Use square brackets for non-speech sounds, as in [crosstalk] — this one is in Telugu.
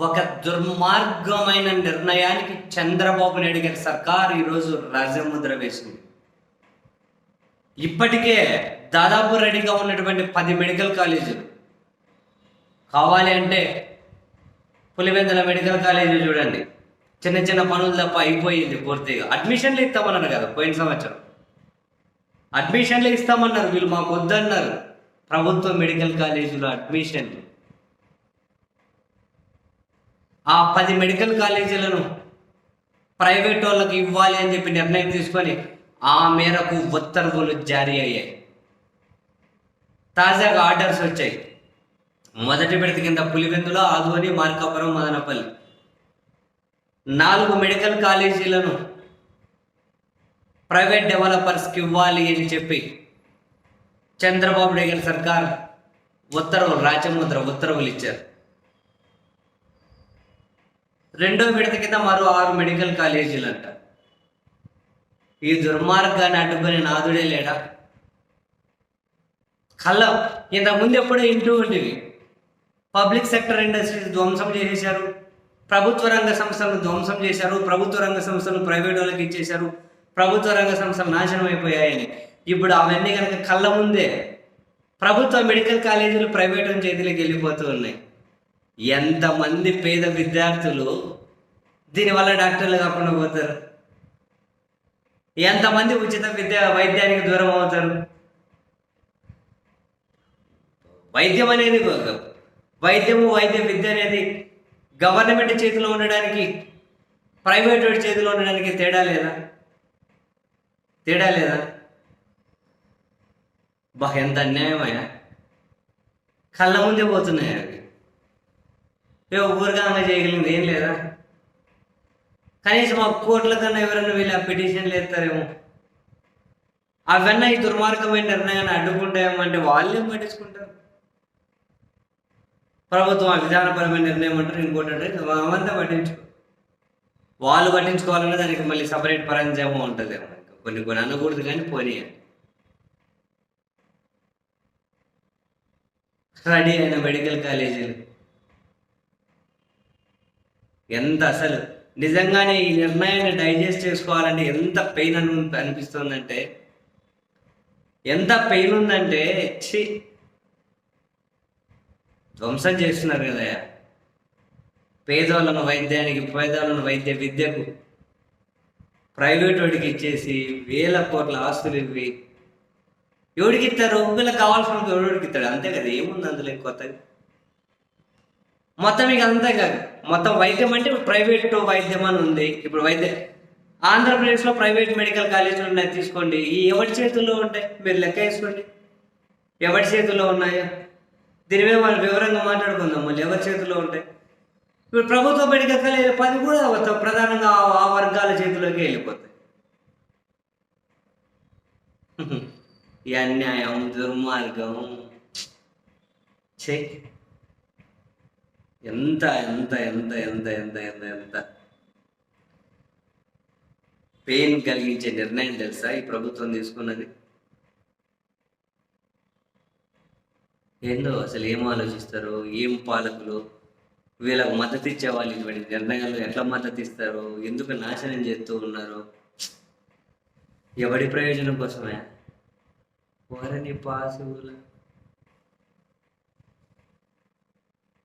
ఒక దుర్మార్గమైన నిర్ణయానికి చంద్రబాబు నాయుడు గారి సర్కార్ ఈరోజు రాజముద్ర వేసింది. ఇప్పటికే దాదాపు రెడీగా ఉన్నటువంటి పది మెడికల్ కాలేజీలు. కావాలి అంటే పులివెందుల మెడికల్ కాలేజీ చూడండి. చిన్న చిన్న పనులు తప్ప అయిపోయింది పూర్తిగా. అడ్మిషన్లు ఇస్తామన్నారు కదా పోయిన సంవత్సరం. అడ్మిషన్లు ఇస్తామన్నారు వీళ్ళు మాకు వద్దన్నారు. ప్రభుత్వ మెడికల్ కాలేజీలో అడ్మిషన్లు. ఆ పది మెడికల్ కాలేజీలను ప్రైవేట్ వాళ్ళకి ఇవ్వాలి అని చెప్పి నిర్ణయం తీసుకొని ఆ మేరకు ఉత్తర్వులు జారీ అయ్యాయి. తాజాగా ఆర్డర్స్ వచ్చాయి. మొదటి విడత కింద పులివెందులో ఆదువని మార్కాపురం మదనపల్లి. నాలుగు మెడికల్ కాలేజీలను ప్రైవేట్ డెవలపర్స్కి ఇవ్వాలి అని చెప్పి చంద్రబాబు నాయుడు సర్కార్ ఉత్తర్వులు రాజముద్ర ఉత్తర్వులు ఇచ్చారు. రెండో విడత కింద మరో ఆరు మెడికల్ కాలేజీలు అంట ఈ దుర్మార్గాన్ని అడ్డుకొని నాదుడే లేడా? కళ్ళ ఇంతకుముందు ఎప్పుడో ఇంటూ ఉండేవి. పబ్లిక్ సెక్టర్ ఇండస్ట్రీస్ ధ్వంసం చేసేశారు. ప్రభుత్వ రంగ సంస్థలను ధ్వంసం చేశారు. ప్రభుత్వ రంగ సంస్థలను ప్రైవేట్ వాళ్ళకి ఇచ్చేశారు. ప్రభుత్వ రంగ సంస్థలు నాశనం అయిపోయాయని. ఇప్పుడు అవన్నీ కనుక కళ్ళ ముందే ప్రభుత్వ మెడికల్ కాలేజీలు ప్రైవేట్ చేతిలోకి వెళ్ళిపోతూ ఉన్నాయి. ఎంతమంది పేద విద్యార్థులు దీనివల్ల డాక్టర్లు కాకుండా పోతారు? ఎంతమంది ఉచిత విద్య వైద్యానికి దూరం అవుతారు? వైద్యం అనేది వైద్యము వైద్య విద్య అనేది గవర్నమెంట్ చేతిలో ఉండడానికి ప్రైవేట్ చేతిలో ఉండడానికి తేడా లేదా? తేడా లేదా? బా ఎంత అన్యాయమయ్యా. కళ్ళ ముందే పోతున్నాయి అవి? ఏ ఊరుగా చేయగలిగింది. ఏం లేదా? కనీసం ఆ కోట్ల కన్నా ఎవరైనా వీళ్ళు ఆ పిటిషన్లు ఎత్తారేమో అవన్నీ ఈ దుర్మార్గమైన నిర్ణయాన్ని అడ్డుకుంటాయేమో అంటే వాళ్ళేం పట్టించుకుంటారు. ప్రభుత్వం ఆ విధానపరమైన నిర్ణయం అంటారు ఇంకోటి అంటే అవంతా పట్టించుకో వాళ్ళు పట్టించుకోవాలన్నా దానికి మళ్ళీ సపరేట్ పరంజామం ఉంటుంది కొన్ని కొన్ని అనకూడదు కానీ పోనీ రెడీ అయిన మెడికల్ కాలేజీలు ఎంత అసలు? నిజంగానే ఈ నిర్ణయాన్ని డైజెస్ట్ చేసుకోవాలంటే ఎంత పెయిన్ అను అనిపిస్తుందంటే ఎంత పెయిన్ ఉందంటే ఛీ! ధ్వంసం చేస్తున్నారు కదా పేదోళ్ళను వైద్యానికి పేదోళ్ళను వైద్య విద్యకు ప్రైవేట్ వాడికి ఇచ్చేసి వేల కోట్ల ఆస్తులు ఇవి ఎవడికి ఇస్తారు? వీళ్ళకి కావాల్సిన ఎవడికి ఇస్తాడు? అంతే కదా ఏముంది అందులో కొత్తగా మొత్తం ఇక అంతే కాదు. మొత్తం వైద్యం అంటే ఇప్పుడు ప్రైవేట్ వైద్యం అని ఉంది. ఇప్పుడు వైద్య ఆంధ్రప్రదేశ్లో ప్రైవేట్ మెడికల్ కాలేజీలు ఉన్నాయి తీసుకోండి. ఈ ఎవరి చేతుల్లో ఉంటాయి? మీరు లెక్క వేసుకోండి. ఎవరి చేతుల్లో ఉన్నాయో? దీని మీద మనం వివరంగా మాట్లాడుకుందాం మళ్ళీ. ఎవరి చేతుల్లో ఉంటాయి? ఇప్పుడు ప్రభుత్వ మెడికల్ కాలేజ్ పది కూడా మొత్తం ప్రధానంగా ఆ- వర్గాల చేతిలోకి వెళ్ళిపోతాయి. [laughs] ఈ అన్యాయం దుర్మార్గం. చే ఎంత ఎంత ఎంత ఎంత ఎంత ఎంత ఎంత. పెయిన్ కలిగించే నిర్ణయం తెలుసా? ఈ ప్రభుత్వం తీసుకున్నది. ఏందో అసలు ఏం ఆలోచిస్తారు? ఏం పాలకులు? వీళ్ళకు మద్దతు ఇచ్చే వాళ్ళు ఇటువంటి నిర్ణయాలు ఎట్లా మద్దతు ఇస్తారు? ఎందుకు నాశనం చేస్తూ ఉన్నారు? ఎవడి ప్రయోజనం కోసమే? వారిని పాసుల